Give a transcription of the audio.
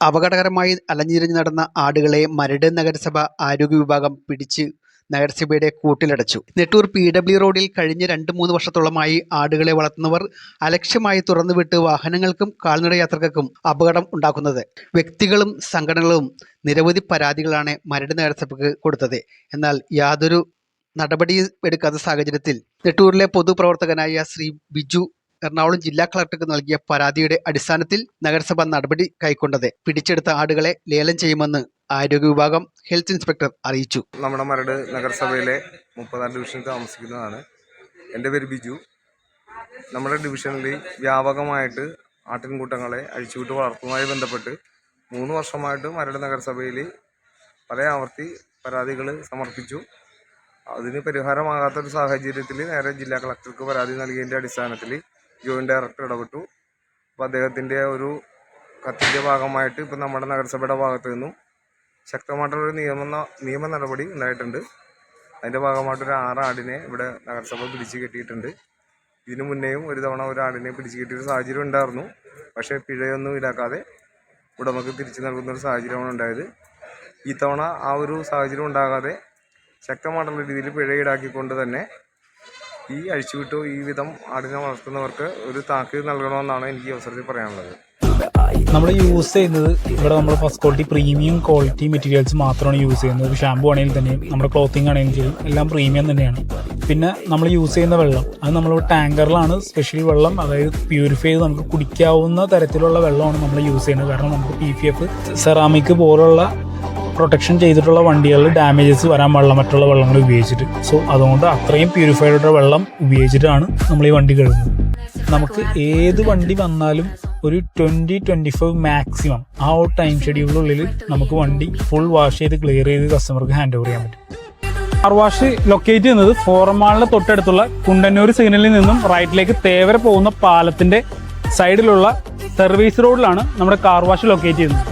അപകടകരമായി അലഞ്ഞിരിഞ്ഞ് നടന്ന ആടുകളെ മരട് നഗരസഭ ആരോഗ്യ വിഭാഗം പിടിച്ച് നഗരസഭയുടെ കൂട്ടിലടച്ചു. നെട്ടൂർ പി ഡബ്ല്യു റോഡിൽ കഴിഞ്ഞ രണ്ട് മൂന്ന് വർഷത്തോളമായി ആടുകളെ വളർത്തുന്നവർ അലക്ഷ്യമായി തുറന്നുവിട്ട് വാഹനങ്ങൾക്കും കാൽനട യാത്രക്കാർക്കും അപകടം ഉണ്ടാക്കുന്നത്. വ്യക്തികളും സംഘടനകളും നിരവധി പരാതികളാണ് മരട് നഗരസഭയ്ക്ക് കൊടുത്തത്. എന്നാൽ യാതൊരു നടപടി എടുക്കാത്ത സാഹചര്യത്തിൽ നെട്ടൂരിലെ പൊതുപ്രവർത്തകനായ ശ്രീ ബിജു എറണാകുളം ജില്ലാ കളക്ടർക്ക് നൽകിയ പരാതിയുടെ അടിസ്ഥാനത്തിൽ നഗരസഭ നടപടി കൈക്കൊണ്ടത് പിടിച്ചെടുത്ത ആടുകളെ ലേലം ചെയ്യുമെന്ന് ആരോഗ്യ വിഭാഗം ഹെൽത്ത് ഇൻസ്പെക്ടർ അറിയിച്ചു. നമ്മുടെ മരട് നഗരസഭയിലെ മുപ്പതാം ഡിവിഷനിൽ താമസിക്കുന്നതാണ്. എന്റെ പേര് ബിജു. നമ്മുടെ ഡിവിഷനിൽ വ്യാപകമായിട്ട് ആട്ടിൻകൂട്ടങ്ങളെ അഴിച്ചുവിട്ട് വളർത്തുന്നതുമായി ബന്ധപ്പെട്ട് മൂന്ന് വർഷമായിട്ട് മരട് നഗരസഭയിൽ പല ആവർത്തി പരാതികൾ സമർപ്പിച്ചു. അതിന് പരിഹാരമാകാത്തൊരു സാഹചര്യത്തിൽ നേരെ ജില്ലാ കളക്ടർക്ക് പരാതി നൽകിയതിന്റെ അടിസ്ഥാനത്തിൽ ജോയിന്റ് ഡയറക്ടർ ഇടപെട്ടു. അപ്പോൾ അദ്ദേഹത്തിന്റെ ഒരു കത്തിന്റെ ഭാഗമായിട്ട് ഇപ്പം നമ്മുടെ നഗരസഭയുടെ ഭാഗത്തു നിന്നും ശക്തമായിട്ടുള്ളൊരു നിയമ നിയമ നടപടി ഉണ്ടായിട്ടുണ്ട്. അതിന്റെ ഭാഗമായിട്ടൊരു ആറ് ആടിനെ ഇവിടെ നഗരസഭ പിടിച്ചു കെട്ടിയിട്ടുണ്ട്. ഇതിനു മുന്നേയും ഒരു തവണ ഒരു ആടിനെ പിടിച്ചു കെട്ടിയൊരു സാഹചര്യം ഉണ്ടായിരുന്നു. പക്ഷേ പിഴയൊന്നും ഇതാക്കാതെ ഉടമക്ക് തിരിച്ചു നൽകുന്ന ഒരു സാഹചര്യമാണ് ഉണ്ടായത്. ഈ തവണ ആ ഒരു സാഹചര്യം ഉണ്ടാകാതെ ശക്തമായിട്ടുള്ള രീതിയിൽ പിഴ ഈടാക്കിക്കൊണ്ട് തന്നെ ഈ അഴിച്ചുവിട്ടു ഈ വിധം ആടിനെ വളർത്തുന്നവർക്ക് ഒരു താക്കീത് നൽകണമെന്നാണ് എനിക്ക് ഈ അവസരത്തിൽ പറയാനുള്ളത്. നമ്മൾ യൂസ് ചെയ്യുന്നത് ഇവിടെ നമ്മൾ first quality premium quality materials മാത്രമാണ് യൂസ് ചെയ്യുന്നത്. ഷാമ്പു ആണെങ്കിലും തന്നെയും നമ്മുടെ ക്ലോത്തിങ് ആണെങ്കിലും എല്ലാം പ്രീമിയം തന്നെയാണ്. പിന്നെ നമ്മൾ യൂസ് ചെയ്യുന്ന വെള്ളം അത് നമ്മൾ ടാങ്കറിലാണ് സ്പെഷ്യലി വെള്ളം അതായത് പ്യൂരിഫൈ ചെയ്ത് നമുക്ക് കുടിക്കാവുന്ന തരത്തിലുള്ള വെള്ളമാണ് നമ്മൾ യൂസ് ചെയ്യുന്നത്. കാരണം നമുക്ക് പി പി എഫ് സെറാമിക് പോലുള്ള പ്രൊട്ടക്ഷൻ ചെയ്തിട്ടുള്ള വണ്ടികളിൽ ഡാമേജസ് വരാൻ പാടില്ല മറ്റുള്ള വെള്ളങ്ങൾ ഉപയോഗിച്ചിട്ട്. സോ അതുകൊണ്ട് അത്രയും പ്യൂരിഫൈഡ് വെള്ളം ഉപയോഗിച്ചിട്ടാണ് നമ്മൾ ഈ വണ്ടി കഴുകുന്നത്. നമുക്ക് ഏത് വണ്ടി വന്നാലും ഒരു ട്വന്റി ട്വന്റി ഫൈവ് മാക്സിമം ആ ഒരു ടൈം ഷെഡ്യൂളിനുള്ളിൽ നമുക്ക് വണ്ടി ഫുൾ വാഷ് ചെയ്ത് ക്ലിയർ ചെയ്ത് കസ്റ്റമർക്ക് ഹാൻഡ് ഓവർ ചെയ്യാൻ പറ്റും. കാർ വാഷ് ലൊക്കേറ്റ് ചെയ്യുന്നത് ഫോറമാളിന് തൊട്ടടുത്തുള്ള കുണ്ടന്നൂർ സിഗ്നലിൽ നിന്നും റൈറ്റിലേക്ക് തേവര പോകുന്ന പാലത്തിന്റെ സൈഡിലുള്ള സർവീസ് റോഡിലാണ് നമ്മുടെ കാർ വാഷ് ലൊക്കേറ്റ് ചെയ്യുന്നത്.